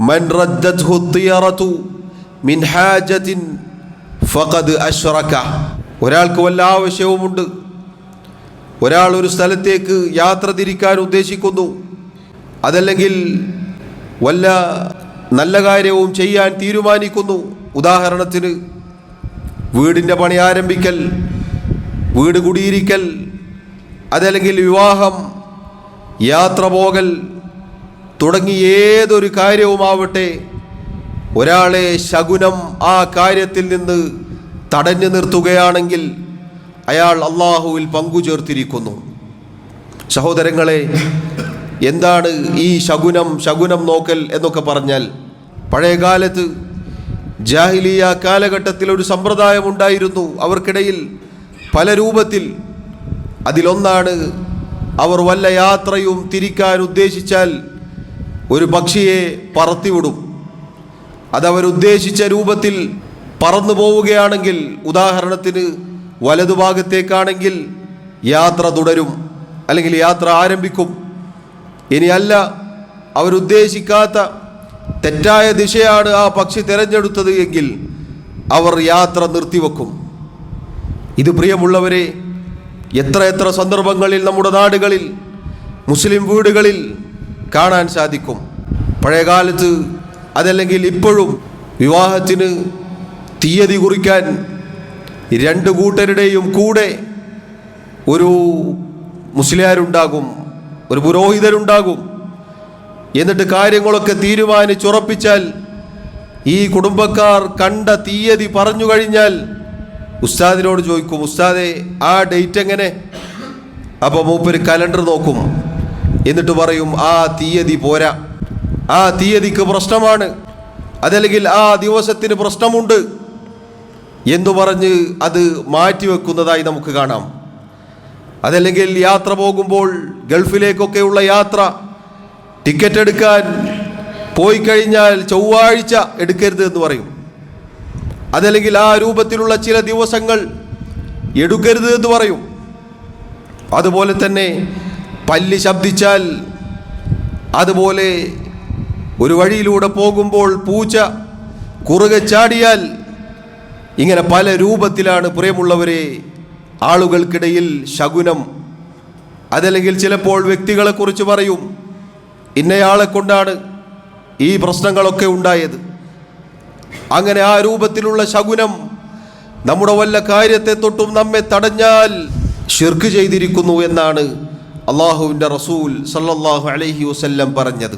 മൻ റദ്ദത്ഹു തിയറതു മിൻ ഹാജത്തിൻ ഫഖദ് അഷ്റക ഒരാൾക്ക് വല്ല ആവശ്യവുമുണ്ട്. ഒരാൾ ഒരു സ്ഥലത്തേക്ക് യാത്ര തിരിക്കാൻ ഉദ്ദേശിക്കുന്നു. അതല്ലെങ്കിൽ വല്ല നല്ല കാര്യവും ചെയ്യാൻ തീരുമാനിക്കുന്നു. ഉദാഹരണത്തിന് വീടിന്റെ പണി ആരംഭിക്കൽ വീട് കുടിയിരിക്കൽ അതല്ലെങ്കിൽ വിവാഹം യാത്ര പോകൽ തുടങ്ങി ഏതൊരു കാര്യവുമാവട്ടെ ഒരാളെ ശകുനം ആ കാര്യത്തിൽ നിന്ന് തടഞ്ഞു നിർത്തുകയാണെങ്കിൽ അയാൾ അള്ളാഹുവിൽ പങ്കുചേർത്തിരിക്കുന്നു. സഹോദരങ്ങളെ എന്താണ് ഈ ശകുനം ശകുനം നോക്കൽ എന്നൊക്കെ പറഞ്ഞാൽ പഴയകാലത്ത് ജാഹിലിയ കാലഘട്ടത്തിൽ ഒരു സമ്പ്രദായം ഉണ്ടായിരുന്നു. അവർക്കിടയിൽ പല രൂപത്തിൽ അതിലൊന്നാണ് അവർ വല്ല യാത്രയും തിരിക്കാൻ ഉദ്ദേശിച്ചാൽ ഒരു പക്ഷിയെ പറത്തിവിടും. അതവരുദ്ദേശിച്ച രൂപത്തിൽ പറന്നു പോവുകയാണെങ്കിൽ ഉദാഹരണത്തിന് വലതുഭാഗത്തേക്കാണെങ്കിൽ യാത്ര തുടരും അല്ലെങ്കിൽ യാത്ര ആരംഭിക്കും. ഇനിയല്ല അവരുദ്ദേശിക്കാത്ത തെറ്റായ ദിശയാണ് ആ പക്ഷി തിരഞ്ഞെടുത്തത് എങ്കിൽ അവർ യാത്ര നിർത്തിവെക്കും. ഇത് പ്രിയമുള്ളവരെ എത്ര എത്ര സന്ദർഭങ്ങളിൽ നമ്മുടെ നാടുകളിൽ മുസ്ലിം വീടുകളിൽ കാണാൻ സാധിക്കും. പഴയകാലത്ത് അതല്ലെങ്കിൽ ഇപ്പോഴും വിവാഹത്തിന് തീയതി കുറിക്കാൻ രണ്ട് കൂട്ടരുടെയും കൂടെ ഒരു മുസ്ലിയാരുണ്ടാകും ഒരു പുരോഹിതരുണ്ടാകും. എന്നിട്ട് കാര്യങ്ങളൊക്കെ തീരുമാനിച്ചുറപ്പിച്ചാൽ ഈ കുടുംബക്കാർ കണ്ട തീയതി പറഞ്ഞു കഴിഞ്ഞാൽ ഉസ്താദിനോട് ചോദിക്കും ഉസ്താദെ ആ ഡേറ്റ് എങ്ങനെ? അപ്പോൾ മൂപ്പര് കലണ്ടർ നോക്കും. എന്നിട്ട് പറയും ആ തീയതി പോരാ. ആ തീയതിക്ക് പ്രശ്നമാണ്. അതല്ലെങ്കിൽ ആ ദിവസത്തിന് പ്രശ്നമുണ്ട്. എന്ന് പറഞ്ഞ് അത് മാറ്റിവെക്കുന്നതായി നമുക്ക് കാണാം. അതല്ലെങ്കിൽ യാത്ര പോകുമ്പോൾ ഗൾഫിലേക്കൊക്കെയുള്ള യാത്ര ടിക്കറ്റ് എടുക്കാൻ പോയി കഴിഞ്ഞാൽ ചൊവ്വാഴ്ച എടുക്കരുത് എന്ന് പറയും. അതല്ലെങ്കിൽ ആ രൂപത്തിലുള്ള ചില ദിവസങ്ങൾ എടുക്കരുത് എന്ന് പറയും. അതുപോലെ തന്നെ പല്ലി ശബ്ദിച്ചാൽ അതുപോലെ ഒരു വഴിയിലൂടെ പോകുമ്പോൾ പൂച്ച കുറുകെ ചാടിയാൽ ഇങ്ങനെ പല രൂപത്തിലാണ് പ്രിയമുള്ളവരെ ആളുകൾക്കിടയിൽ ശകുനം. അതല്ലെങ്കിൽ ചിലപ്പോൾ വ്യക്തികളെക്കുറിച്ച് പറയും ഇന്നയാളെ കൊണ്ടാണ് ഈ പ്രശ്നങ്ങളൊക്കെ ഉണ്ടായത്. അങ്ങനെ ആ രൂപത്തിലുള്ള ശകുനം നമ്മുടെ വല്ല കാര്യത്തെ തൊട്ടും നമ്മെ തടഞ്ഞാൽ ഷിർക്ക് ചെയ്തിരിക്കുന്നു എന്നാണ് അള്ളാഹുവിന്റെ റസൂൽ സല്ലല്ലാഹു അലൈഹി വസല്ലം പറഞ്ഞത്.